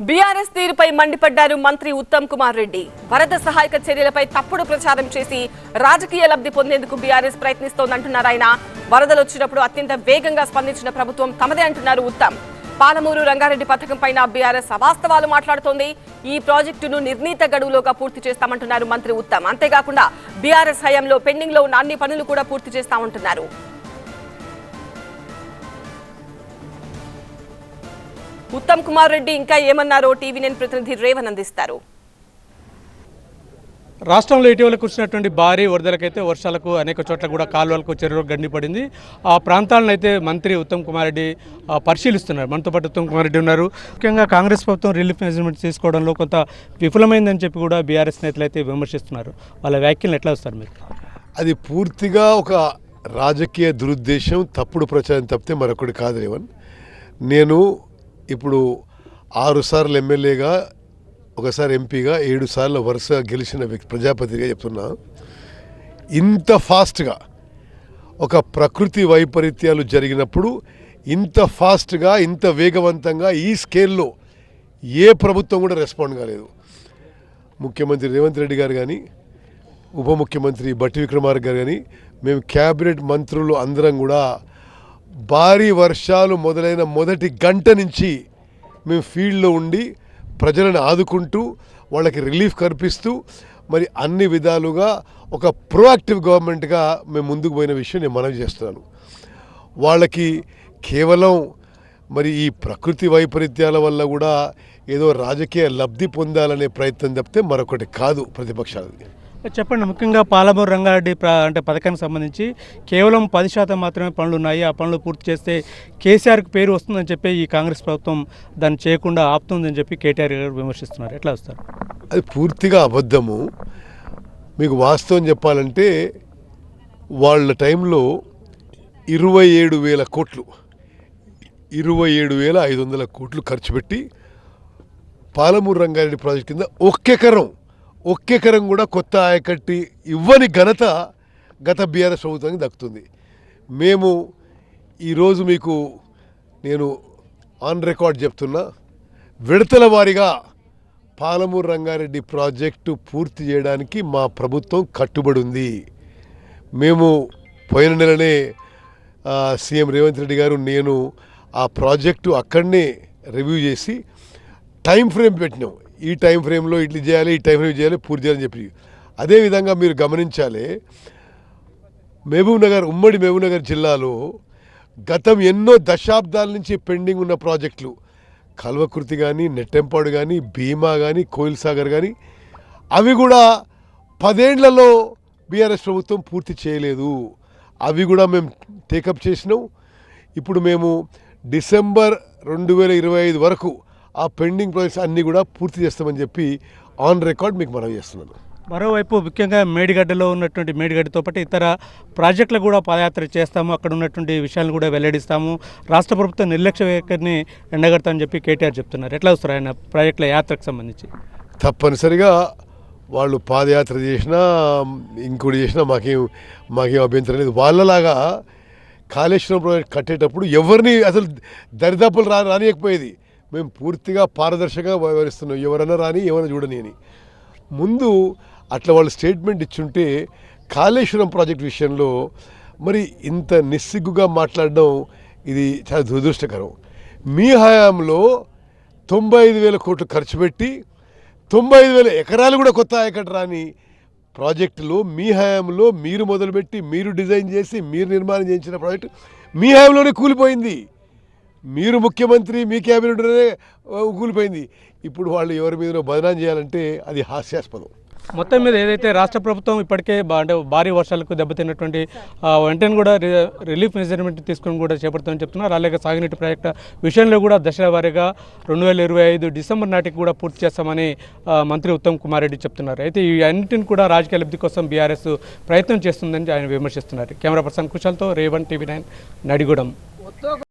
BRS తీరుపై మండిపడ్డారు మంత్రి ఉత్తమ్ కుమార్ రెడ్డి. వరద సహాయక చర్యలపై తప్పుడు ప్రచారం చేసి రాజకీయ లబ్ధి పొందేందుకు బీఆర్ఎస్ ప్రయత్నిస్తోందంటున్నారు ఆయన. వరదలు వచ్చినప్పుడు అత్యంత వేగంగా స్పందించిన ప్రభుత్వం తమదే అంటున్నారు ఉత్తమ్. పాలమూరు రంగారెడ్డి పథకం పైన బీఆర్ఎస్ అవాస్తవాలు మాట్లాడుతోంది. ఈ ప్రాజెక్టును నిర్ణీత గడువులోగా పూర్తి చేస్తామంటున్నారు మంత్రి ఉత్తమ్. అంతేకాకుండా బీఆర్ఎస్ హయాంలో పెండింగ్లో ఉన్న అన్ని పనులు కూడా పూర్తి చేస్తామంటున్నారు. ఉత్తమ్ కుమార్ రెడ్డి ఇంకా ఏమన్నారో టీవీ నేను ప్రతినిధి రేవన్ అందిస్తారు. రాష్ట్రంలో ఇటీవల కురిసినటువంటి భారీ వరదలకైతే వర్షాలకు అనేక చోట్ల కూడా కాలువలకు చెరువులకు గండి పడింది. ఆ ప్రాంతాలను అయితే మంత్రి ఉత్తమ్ కుమార్ రెడ్డి పరిశీలిస్తున్నారు. మనతో పాటు ఉత్తమ్ కుమార్ రెడ్డి ఉన్నారు. ముఖ్యంగా కాంగ్రెస్ ప్రభుత్వం రిలీఫ్ మెజర్మెంట్ తీసుకోవడంలో కొంత విఫలమైందని చెప్పి కూడా బీఆర్ఎస్ నేతలు అయితే విమర్శిస్తున్నారు. వాళ్ళ వ్యాఖ్యలు ఎట్లా వస్తారు మీరు? అది పూర్తిగా ఒక రాజకీయ దురుద్దేశం తప్పుడు ప్రచారం తప్పితే మరొకటి కాదు రేవన్. నేను ఇప్పుడు ఆరు సార్లు ఎమ్మెల్యేగా ఒకసారి ఎంపీగా ఏడు సార్లు వరుసగా గెలిచిన వ్యక్తి ప్రజాపతిగా చెప్తున్నా. ఇంత ఫాస్ట్గా ఒక ప్రకృతి వైపరీత్యాలు జరిగినప్పుడు ఇంత ఫాస్ట్గా ఇంత వేగవంతంగా ఈ స్కేల్లో ఏ ప్రభుత్వం కూడా రెస్పాండ్ కాలేదు. ముఖ్యమంత్రి రేవంత్ రెడ్డి గారు కానీ ఉప ముఖ్యమంత్రి బట్టి విక్రమార్క గారు కానీ మేము క్యాబినెట్ మంత్రులు అందరం కూడా భారీ వర్షాలు మొదలైన మొదటి గంట నుంచి మేము ఫీల్డ్లో ఉండి ప్రజలను ఆదుకుంటూ వాళ్ళకి రిలీఫ్ కల్పిస్తూ మరి అన్ని విధాలుగా ఒక ప్రోయాక్టివ్ గవర్నమెంట్గా మేము ముందుకు పోయిన విషయం నేను మనవి చేస్తున్నాను. వాళ్ళకి కేవలం మరి ఈ ప్రకృతి వైపరీత్యాల వల్ల కూడా ఏదో రాజకీయ లబ్ధి పొందాలనే ప్రయత్నం తప్పితే మరొకటి కాదు ప్రతిపక్షాలది. చెప్పండి ముఖ్యంగా పాలమూరు రంగారెడ్డి అంటే పథకానికి సంబంధించి కేవలం పది శాతం మాత్రమే పనులు ఉన్నాయి. ఆ పనులు పూర్తి చేస్తే కేసీఆర్కి పేరు వస్తుందని చెప్పి ఈ కాంగ్రెస్ ప్రభుత్వం దాన్ని చేయకుండా ఆపుతుందని చెప్పి కేటీఆర్ గారు విమర్శిస్తున్నారు. ఎట్లా వస్తారు? అది పూర్తిగా అబద్ధము. మీకు వాస్తవం చెప్పాలంటే వాళ్ళ టైంలో ఇరవై ఏడు వేల కోట్లు ఇరవై ఏడు వేల ఐదు వందల కోట్లు ఖర్చు పెట్టి పాలమూరు రంగారెడ్డి ప్రాజెక్ట్ కింద ఒక్కెకరం ఒక్కెకరం కూడా కొత్త ఆయకట్టి ఇవ్వని ఘనత గత బీఆర్ఎస్ ప్రభుత్వానికి దక్కుతుంది. మేము ఈరోజు మీకు నేను ఆన్ రికార్డ్ చెప్తున్నా విడతల వారీగా పాలమూరు రంగారెడ్డి ప్రాజెక్టు పూర్తి చేయడానికి మా ప్రభుత్వం కట్టుబడి ఉంది. మేము పోయిన నెలనే సీఎం రేవంత్ రెడ్డి గారు నేను ఆ ప్రాజెక్టు అక్కడనే రివ్యూ చేసి టైం ఫ్రేమ్ పెట్టినాం. ఈ టైం ఫ్రేమ్లో ఇట్లు చేయాలి ఈ టైం ఫ్రేమ్ చేయాలి పూర్తి చేయాలని చెప్పి. అదేవిధంగా మీరు గమనించాలి మహబూబ్ నగర్ ఉమ్మడి మహబూబ్ నగర్ జిల్లాలో గతం ఎన్నో దశాబ్దాల నుంచి పెండింగ్ ఉన్న ప్రాజెక్టులు. కల్వకుర్తి కానీ నెట్టెంపాడు కానీ భీమా కానీ కోయిల్ సాగర్ కానీ అవి కూడా పదేండ్లలో బీఆర్ఎస్ ప్రభుత్వం పూర్తి చేయలేదు. అవి కూడా మేము టేకప్ చేసినాం. ఇప్పుడు మేము డిసెంబర్ రెండు వేల ఇరవై ఐదు వరకు ఆ పెండింగ్ ప్రాజెక్ట్స్ అన్నీ కూడా పూర్తి చేస్తామని చెప్పి ఆన్ రికార్డ్ మీకు మనవి చేస్తున్నాను. మరోవైపు ముఖ్యంగా మేడిగడ్డలో ఉన్నటువంటి మేడిగడ్డతో పాటు ఇతర ప్రాజెక్టులు కూడా పాదయాత్ర చేస్తాము. అక్కడ ఉన్నటువంటి విషయాలను కూడా వెల్లడిస్తాము. రాష్ట్ర ప్రభుత్వం నిర్లక్ష్య వైఖరిని ఎండగడతామని చెప్పి కేటీఆర్ చెప్తున్నారు. ఎట్లా వస్తారు ఆయన ప్రాజెక్టుల యాత్రకు సంబంధించి? తప్పనిసరిగా వాళ్ళు పాదయాత్ర చేసినా ఇంకోటి చేసినా మాకేం మాకేం అభ్యంతరం లేదు. వాళ్ళలాగా కాళేశ్వరం ప్రాజెక్ట్ కట్టేటప్పుడు ఎవరిని అసలు దరిదాపులు రా రానియకపోయేది. మేము పూర్తిగా పారదర్శకంగా వ్యవహరిస్తున్నాం. ఎవరన్నా రాని ఎవరైనా చూడని అని. ముందు అట్లా వాళ్ళు స్టేట్మెంట్ ఇచ్చుంటే కాళేశ్వరం ప్రాజెక్ట్ విషయంలో మరి ఇంత నిస్సిగ్గుగా మాట్లాడడం ఇది చాలా దురదృష్టకరం. మీ హయాంలో తొంభై ఐదు వేల కోట్లు ఖర్చు పెట్టి తొంభై ఐదు వేల ఎకరాలు కూడా కొత్త ఎక్కడ రాని ప్రాజెక్టులో మీ హయాంలో మీరు మొదలుపెట్టి మీరు డిజైన్ చేసి మీరు నిర్మాణం చేయించిన ప్రాజెక్టు మీ హయాంలోనే కూలిపోయింది. మీరు ముఖ్యమంత్రి మీ క్యాబినెట్లోనే కూలిపోయింది. ఇప్పుడు వాళ్ళు ఎవరి మీద బదనాం చేయాలంటే అది హాస్యాస్పదం. మొత్తం మీద ఏదైతే రాష్ట్ర ప్రభుత్వం ఇప్పటికే అంటే భారీ వర్షాలకు దెబ్బతిన్నటువంటి వెంటనే కూడా రిలీఫ్ మెజర్మెంట్ తీసుకొని కూడా చేపడతామని చెప్తున్నారు. అలాగే సాగునీటి ప్రాజెక్టు విషయంలో కూడా దశల వారీగా రెండు వేల ఇరవై ఐదు డిసెంబర్ నాటికి కూడా పూర్తి చేస్తామని మంత్రి ఉత్తమ్ కుమార్ రెడ్డి చెప్తున్నారు. అయితే ఈ అన్నింటిని కూడా రాజకీయ లబ్ధి కోసం బీఆర్ఎస్ ప్రయత్నం చేస్తుందని ఆయన విమర్శిస్తున్నారు. కెమెరా పర్సన్ కుశల్తో రేవన్ టీవీ నైన్ నడిగూడెం.